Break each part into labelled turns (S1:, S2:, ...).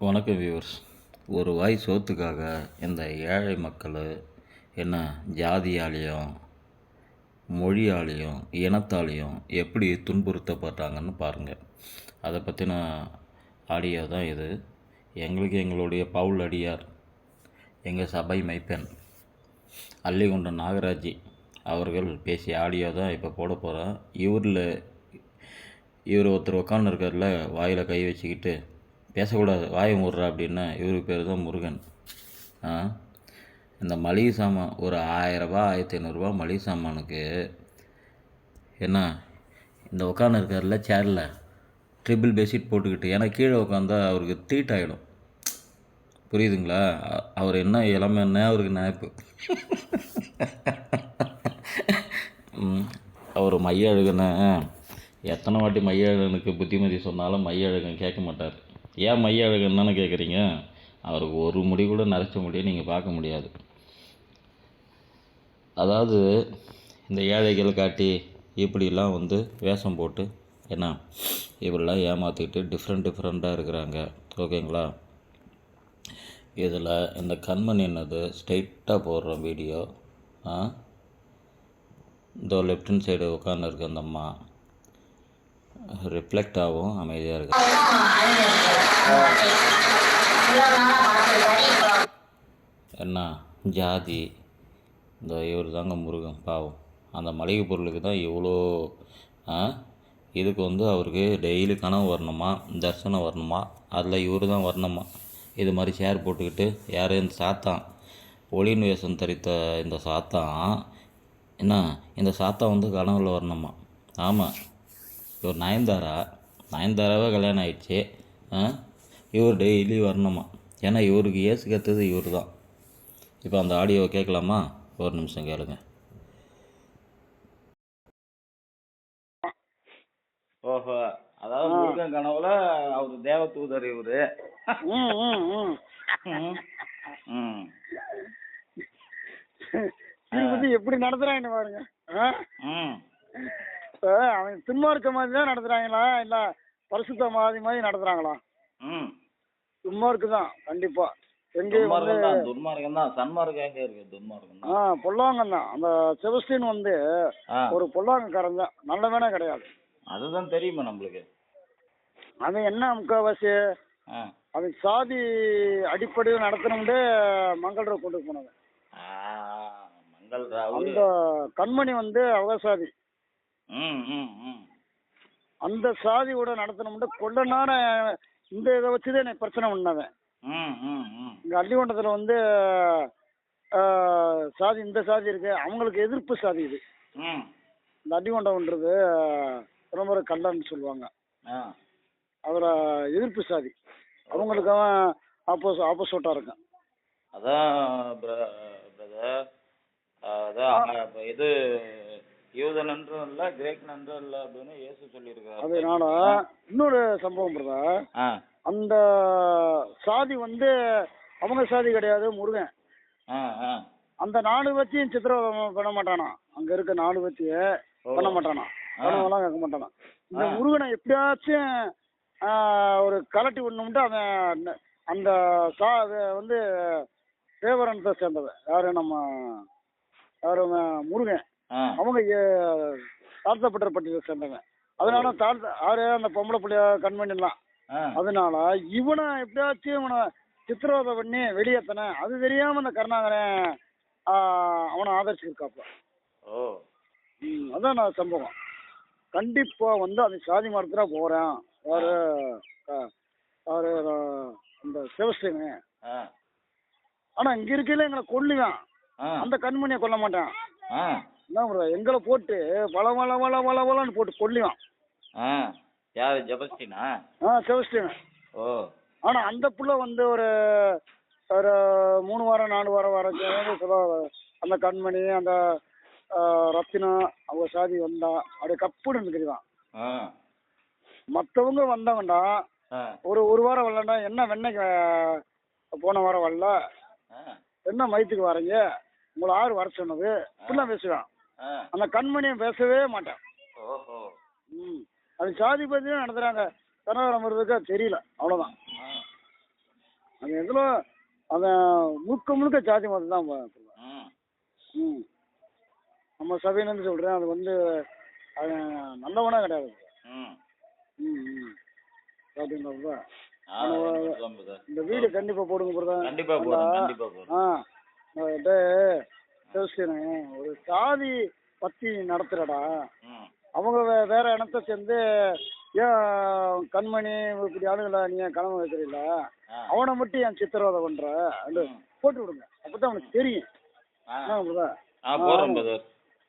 S1: வணக்கம் வியூவர்ஸ் ஒரு வாய் சோத்துக்காக இந்த ஏழை மக்கள் என்ன ஜாதியாலேயும் மொழியாலேயும் இனத்தாலேயும் எப்படி துன்புறுத்தப்படுறாங்கன்னு பாருங்கள் அதை பற்றின ஆடியோ தான் இது. எங்களுக்கு எங்களுடைய பவுல் அடியார் எங்கள் சபை மைப்பெண் அல்லிகுண்டம் நாகராஜி அவர்கள் பேசிய ஆடியோ தான் இப்போ போட போகிறோம் இவரில் இவர் ஒருத்தர் உட்காந்துருக்கார்ல வாயில் கை வச்சுக்கிட்டு பேசக்கூடாது. வாய் முடுற அப்படின்னா இவர் பேர் தான் முருகன். ஆ? இந்த மளிகை சாமான் ஒரு ஆயிரரூபா ஆயிரத்தி ஐநூறுரூவா மளிகை சாமானுக்கு என்ன? இந்த உட்காந்து இருக்கார்ல சேரில் ட்ரிபிள் பெட்ஷீட் போட்டுக்கிட்டு ஏன்னா கீழே உட்காந்தா அவருக்கு தீட் ஆகிடும் புரியுதுங்களா? அவர் என்ன இளமைன்னா அவருக்கு நினைப்பு. ம், அவர் அழுகுன எத்தனை வாட்டி மையழகனுக்கு புத்திமதி சொன்னாலும் மையழகன் கேட்க மாட்டார். ஏன் மையழகன் தானே கேட்குறீங்க அவருக்கு ஒரு முடி கூட நரைச்ச முடியை நீங்கள் பார்க்க முடியாது. அதாவது இந்த ஏழைகள் காட்டி இப்படிலாம் வந்து வேஷம் போட்டு என்ன இப்படிலாம் ஏமாற்றிக்கிட்டு டிஃப்ரெண்ட் டிஃப்ரெண்ட்டாக இருக்கிறாங்க. ஓகேங்களா? இதில் இந்த கண்மணி என்னது? ஸ்ட்ரைட்டாக போடுற வீடியோ இந்த லெஃப்ட் ஹேண்ட் சைடு உட்காந்துருக்கு அந்த அம்மா. ரிஃப்ளெக்ட் ஆகும் அமைதியாக இருக்கு. என்ன? ஜாதி. இந்த இவர் தாங்க முருகன் பாவம். அந்த மளிகை பொருளுக்கு தான் இவ்வளோ இதுக்கு வந்து அவருக்கு டெய்லி கனவு வரணுமா? தரிசனம் வரணுமா? அதில் இவர் தான் வரணுமா? இது மாதிரி ஷேர் போட்டுக்கிட்டு யார் இந்த சாத்தான்? ஒளியின் வேஷம் தரித்த இந்த சாத்தான் என்ன? இந்த சாத்தான் வந்து கனவில் வரணுமா? ஆமாம் இவர் நயன்தாரா நயன்தாராவே கல்யாணம் ஆயிடுச்சு ஆ? இவர் டெய்லி வரணுமா? ஏன்னா இவருக்கு ஏசு கற்றுது இவர் தான் இப்போ அந்த ஆடியோவை கேட்கலாமா? ஒரு நிமிஷம் கேளுங்க. ஓஹோ அதாவது முருகன் கனவுல அவர் தேவ தூதர் இவரு.
S2: எப்படி நடத்துறாங்கன்னு பாருங்க. இப்ப அவன் துன்மார்க்க மாதிரி தான் நடத்துறாங்களா? இல்ல பரிசுத்த மாதிரி மாதிரி நடத்துறாங்களா?
S1: ம்.
S2: துன்மார்க்கு தான் கண்டிப்பா. எங்கேயும் வந்து
S1: துன்மார்க்கம் தான் துன்மார்க்கம் தான் சன்மார்க்கம் எங்க இருக்கு துன்மார்க்கம்
S2: ஆ
S1: தான்
S2: பொல்லாங்கன் தான் அந்த செபஸ்டின் வந்து ஒரு பொல்லாங்கக்காரன் தான். நல்லவனே கிடையாது.
S1: அதுதான் தெரியுமா நம்மளுக்கு.
S2: அவன் என்ன முக்கால்வாசி அவன் சாதி அடிப்படையில் நடத்தணும்னு மங்களரை கொண்டு
S1: ராவு
S2: அந்த கண்மணி வந்து அவகாசாதி அந்த சாதியோட நடத்தணும்னு கொள்ள நேரம் இந்த இதை வச்சுதான் எனக்கு பிரச்சனை பண்ணவன். இங்க அள்ளிவண்டத்துல வந்து சாதி இந்த சாதி இருக்கு. அவங்களுக்கு எதிர்ப்பு சாதி இது. இந்த அள்ளிவண்டம்ன்றது ரொம்ப கல்லன்னு சொல்லுவாங்க. அவரை எதிர்ப்பு சாதி. அவங்களுக்கு அவன் ஆப்போஸ் ஆப்போசிட்டா இருக்கான்.
S1: அதான் இது யூதன் என்றும் இல்லை கிரேக் என்றும் இல்லை அப்படின்னு இயேசு சொல்லியிருக்காரு
S2: அதனால இன்னொரு சம்பவம் பிரதா
S1: ஆ.
S2: அந்த சாதி வந்து அவங்க சாதி கிடையாது முருகன். அந்த நாலு வச்சியும் சித்திரவதை பண்ண மாட்டானா? அங்க இருக்க நாலு வச்சு
S1: ஓ.
S2: பண்ண மாட்டானா. கனவெல்லாம் கேட்க மாட்டானா? இந்த. முருகனை எப்படியாச்சும் ஒரு கலட்டி விடணும்ட்டு அவன் அந்த சா வந்து தேவரனத்தை சேர்ந்தவன். யாரு நம்ம யாரு முருகன். அவங்க ஏ- தாழ்த்தப்பட்ட பட்டியலை சேர்ந்தவன் அதனால தாழ்த்த யாரு அந்த பொம்பளை பிள்ளைய
S1: ஆ.
S2: அதனால இவனை எப்படியாச்சும் இவனை சித்திரவதை பண்ணி வெளியேத்தன அது தெரியாம அந்த கருணாகரன் அவனை ஆதரிச்சிருக்காப்ல.
S1: ஓ.
S2: அதான் நான் சம்பவம். கண்டிப்பா வந்து அவன் சாதி மரத்துல போறேன். யாரு யாரு ஆ, அந்த சிவஸ்ரீனு
S1: ஆ.
S2: ஆனா இங்க இருக்கையில எங்களை கொல்லுவான். அந்த கண்மணியை கொல்ல மாட்டான். என்ன bro, எங்களை போட்டு வள வள வள வள வளன்னு போட்டு கொல்லுவான்
S1: ஆ யார் ஜபஸ்டினா
S2: ஆ சிவஸ்ரீனு
S1: ஓ.
S2: ஆனா அந்த புள்ள வந்து ஒரு ஒரு மூணு வாரம் நாலு வாரம் வரைக்கும் அந்த கண்மணி அந்த ரத்தினம் அவங்க சாதி வந்தா அப்படியே கப்புன்னு
S1: ஆ.
S2: மற்றவங்க வந்தவன்டா ஒரு ஒரு வாரம் வரலண்டா என்ன வெண்ணைக்கு போன வாரம் வரல? என்ன மயத்துக்கு வரீங்க? உங்களை ஆறு வர சொன்னது. இப்படிலாம் பேசுவான். அந்த கண்மணியை பேசவே மாட்டான்.
S1: ஓஹோ.
S2: ம். அது சாதி பத்தி நடத்துறாங்க. கனகரம் இருக்க தெரியல. அவ்வளவுதான்.
S1: ஆ.
S2: அந்த இதில் அந்த முழுக்க முழுக்க ஜாதி மதம் தான்
S1: ம்.
S2: நம்ம சபையிலேருந்து சொல்கிறேன் அது வந்து அது நல்லவனா கிடையாது.
S1: ம்.
S2: ம் ம். அப்படின்றப்ப
S1: ஆ, அதுதான் brother.
S2: இந்த வீடு கண்டிப்பாக போடுங்க பிரதர்.
S1: கண்டிப்பா போறேன் கண்டிப்பா போறேன்
S2: ஆ. பேசுகிறேன் ஒரு சாதி பத்தி நடத்துறடா. அவங்க வேற இனத்தை சேர்ந்து ஏன் கண்மணி இப்படி ஆளுங்கள நீ ஏன் கனவு வைக்கிறீங்கள. அவனை மட்டும் ஏன் சித்திரவதை பண்ற? போட்டு விடுங்க. அப்பதான் அவனுக்கு தெரியும்.
S1: ஆ.
S2: என்ன பிரதர்
S1: ஆ போறேன் பிரதர்.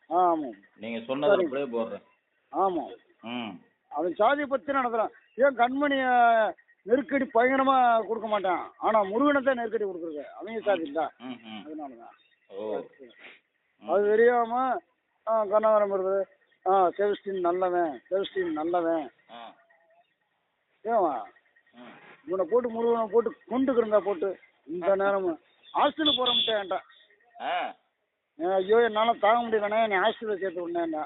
S2: ஆமாம்
S1: நீங்க சொன்னதை அப்படியே போடுறேன்.
S2: ஆமாம்
S1: ம்.
S2: அவன் சாதியை பத்தி நடத்துறான். ஏன் கண்மணிய நெருக்கடி பயங்கரமா கொடுக்க மாட்டான்? ஆனா முருகனை தான் நெருக்கடி கொடுக்குறது. அவங்க சாதி இல்ல. அதனாலதான். அது தெரியாம கண்ணாகரம் வருது ஆ செவஸ்டின் நல்லவன் செவஸ்டின் நல்லவன். ஏவா இவனை போட்டு முருகனை போட்டு கொண்டுக்கிறந்தா போட்டு இந்த நேரமும் ஹாஸ்டலுக்கு போற முட்டேன்டா
S1: ஆ.
S2: ஐயோ என்னால தாங்க முடியலண்ணே நீ ஹாஸ்டலில் சேர்த்து விடணேன்டா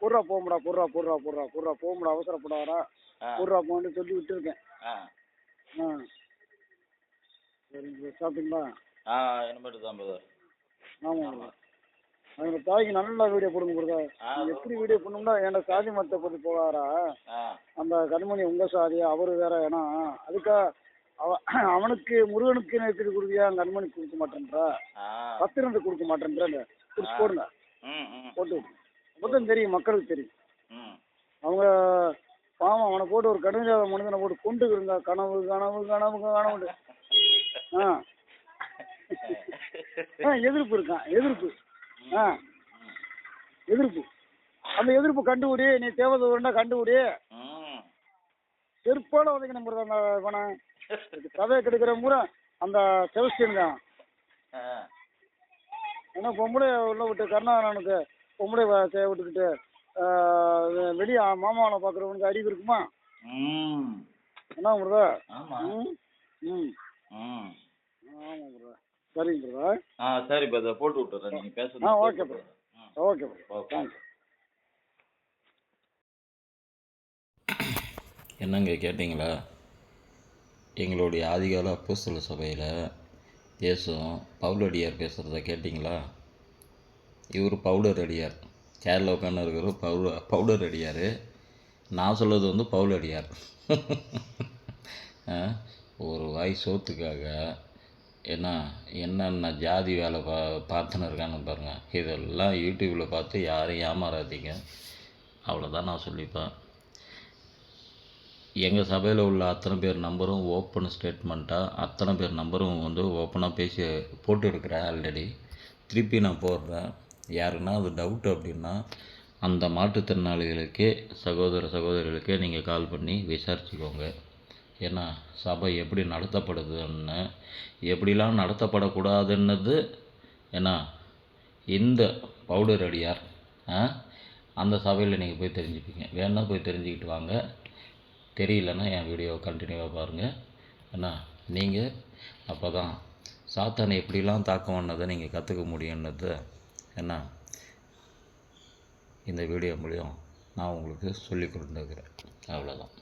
S2: போடுறா போமுடா போடுறா போடுறா போடுறா போடுறா போமுடா அவசரப்படாதா போடுறா போன்னு சொல்லி விட்டுருக்கேன்.
S1: ஆ.
S2: சரிங்க சாப்பிட்டீங்களா?
S1: ஆ இனிமேட்டு தான்
S2: ஆமாம் அந்த தாய்க்கு நல்ல வீடியோ போடுங்க. நீங்க எப்படி வீடியோ பண்ணோம்னா என்கிட்ட சாதி மதத்தை பற்றி போகாரா
S1: ஆ.
S2: அந்த கண்மணி உங்க சாதி அவரு வேற. ஏன்னா அதுக்கா அவ அவனுக்கு முருகனுக்கு நெருக்கடி கொடுக்கியா கண்மணி கொடுக்க மாட்டேன்றா?
S1: ஆ.
S2: பத்திரத்தை கொடுக்க மாட்டேன்ற? கொடுத்து போடுங்க.
S1: ம் ம்.
S2: போட்டு மொத்தம் தெரியும் மக்களுக்கு தெரியும்.
S1: ம்.
S2: அவங்க பாவம் அவனை போட்டு ஒரு கடுமையான மனிதனை போட்டு கொண்டுக்கிறங்க கனவு கனவு கனவு கனவு ஆ ஆ. எதிர்ப்பு இருக்கான் எதிர்ப்பு. ஆ. எதிர்ப்பு. அந்த எதிர்ப்பு கண்டுபிடி நீ தேவதை வேண்டா கண்டுபிடி செருப்பால உதைக்க நம்புறது அந்த இவனை. கதையை கெடுக்கிற முறை அந்த செவஸ்டின் தான். ஏன்னா பொம்பளை உள்ள விட்டு கருணாகரனுக்கு பொம்பளை விட்டுக்கிட்டு வெளியே மாமாவை பார்க்குறவனுக்கு அறிவு இருக்குமா? என்ன முருதா ம். ம். ஆமாம் முருதா சரிங்க முருதா
S1: ஆ சரி பிரதர் போட்டு விட்டுறேன். நீங்க பேசுறது
S2: ஆ, ஓகே.
S1: ம்
S2: ஓகே முருதா
S1: ஓகே.
S2: தேங்க்ஸ்
S1: என்னங்க கேட்டிங்களா? எங்களுடைய ஆதிகால அப்போஸ்தல சபையில் பேசும் பவுலடியார் பேசுகிறத கேட்டிங்களா? இவர் பவுடர் அடியார். கேரளா உட்காந்து இருக்கிற பவுட பவுடர் அடியார். நான் சொல்கிறது வந்து பவுலடியார் ஆ, ஒரு வாய் சோத்துக்காக என்ன என்னென்ன ஜாதி வேலை பா பார்த்துன்னு இருக்கான்னு பாருங்கள் இதெல்லாம் யூடியூப்பில் பார்த்து யாரையும் ஏமாறாதீங்க. அவ்வளோதான் நான் சொல்லிப்பேன். எங்கள் சபையில் உள்ள அத்தனை பேர் நம்பரும் ஓப்பன் ஸ்டேட்மெண்ட்டாக அத்தனை பேர் நம்பரும் வந்து ஓப்பனாக பேசி போட்டு இருக்கிறேன் ஆல்ரெடி திருப்பி நான் போடுறேன். யாருன்னா அது டவுட் அப்படின்னா அந்த மாற்றுத்திறனாளிகளுக்கே சகோதர சகோதரிகளுக்கே நீங்கள் கால் பண்ணி விசாரிச்சுக்கோங்க. ஏன்னா சபை எப்படி நடத்தப்படுதுன்னு எப்படிலாம் நடத்தப்படக்கூடாதுன்னது ஏன்னா இந்த பவுடர் அடியார் ஆ, அந்த சபையில் நீங்கள் போய் தெரிஞ்சுப்பீங்க. வேணால் போய் தெரிஞ்சுக்கிட்டு வாங்க. தெரியலன்னா என் வீடியோவை கண்டினியூவாக பாருங்கள் ஏன்னா நீங்கள் அப்போ தான் சாத்தானை எப்படிலாம் தாக்கம்னதை நீங்கள் கற்றுக்க முடியும்னது என்ன இந்த வீடியோ மூலியம் நான் உங்களுக்கு சொல்லிக் கொண்டிருக்கிறேன் அவ்வளோதான்